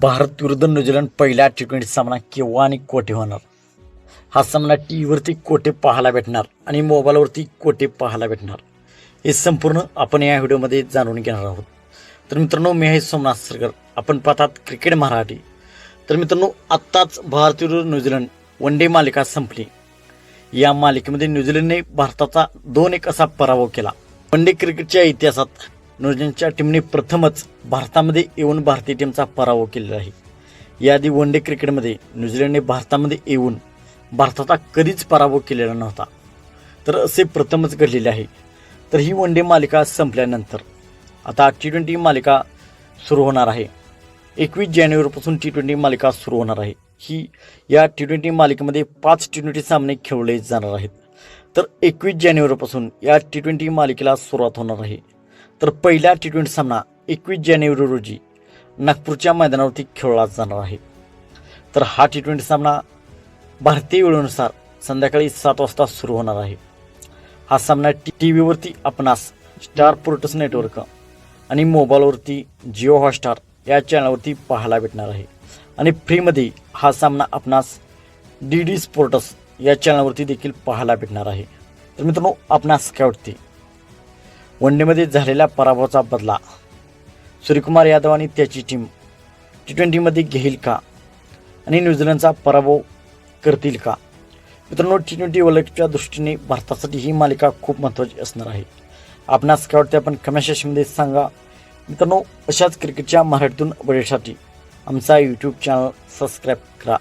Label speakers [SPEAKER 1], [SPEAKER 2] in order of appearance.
[SPEAKER 1] भारत विरुद्ध न्यूझीलंड पहिला T twenty सामना केव्हा आणि कोठे होणार? हा सामना टी व्हीवरती कोठे पाहायला भेटणार आणि मोबाईलवरती कोठे पाहायला भेटणार? हे संपूर्ण आपण या व्हिडिओमध्ये जाणून घेणार आहोत. तर मित्रांनो मी आहे सोमनाथ सरगर आपण पाहतात क्रिकेट मराठी. तर मित्रांनो आत्ताच भारत विरुद्ध न्यूझीलंड वन डे मालिका संपली. या मालिकेमध्ये न्यूझीलंडने भारताचा दोन एक असा पराभव केला. वन डे क्रिकेटच्या इतिहासात न्यूझीलंडच्या टीमने प्रथमच भारतामध्ये येऊन भारतीय टीमचा पराभव केलेला आहे. याआधी वन डे क्रिकेटमध्ये न्यूझीलंडने भारतामध्ये येऊन भारताचा कधीच पराभव केलेला नव्हता. तर असे प्रथमच घडलेले आहे. तर ही वन डे मालिका संपल्यानंतर आता टी ट्वेंटी मालिका सुरू होणार आहे. एकवीस जानेवारीपासून टी ट्वेंटी मालिका सुरू होणार आहे. ही या टी ट्वेंटी मालिकेमध्ये पाच टी ट्वेंटी सामने खेळले जाणार आहेत. तर एकवीस जानेवारीपासून या टी ट्वेंटी मालिकेला सुरुवात होणार आहे. तर पहिला टी ट्वेंटी सामना एकवीस जानेवारी रोजी नागपूरच्या मैदानावरती खेळला जाणार आहे. तर हा टी ट्वेंटी सामना भारतीय वेळेनुसार संध्याकाळी सात वाजता सुरू होणार आहे. हा सामना टी टी व्हीवरती आपणास स्टार पोर्टस नेटवर्क आणि मोबाईलवरती जिओ हॉटस्टार या चॅनलवरती पाहायला भेटणार आहे. आणि फ्रीमध्ये हा सामना आपणास डी डी स्पोर्टस या चॅनलवरती देखील पाहायला भेटणार आहे. तर मित्रांनो आपणास काय वाटते? वन डेमध्ये झालेल्या पराभवाचा बदला. सूर्यकुमार यादव आणि त्याची टीम टी ट्वेंटीमध्ये घेईल का? आणि न्यूझीलंडचा पराभव करतील का? मित्रांनो टी ट्वेंटी वर्ल्डकपच्या दृष्टीने भारतासाठी ही मालिका खूप महत्त्वाची असणार आहे. आपणास काय वाटते आपण कमेंट सेक्शनमध्ये सांगा. मित्रांनो अशाच क्रिकेटच्या मराठीतून अपडेटसाठी आमचा यूट्यूब चॅनल सबस्क्राईब करा.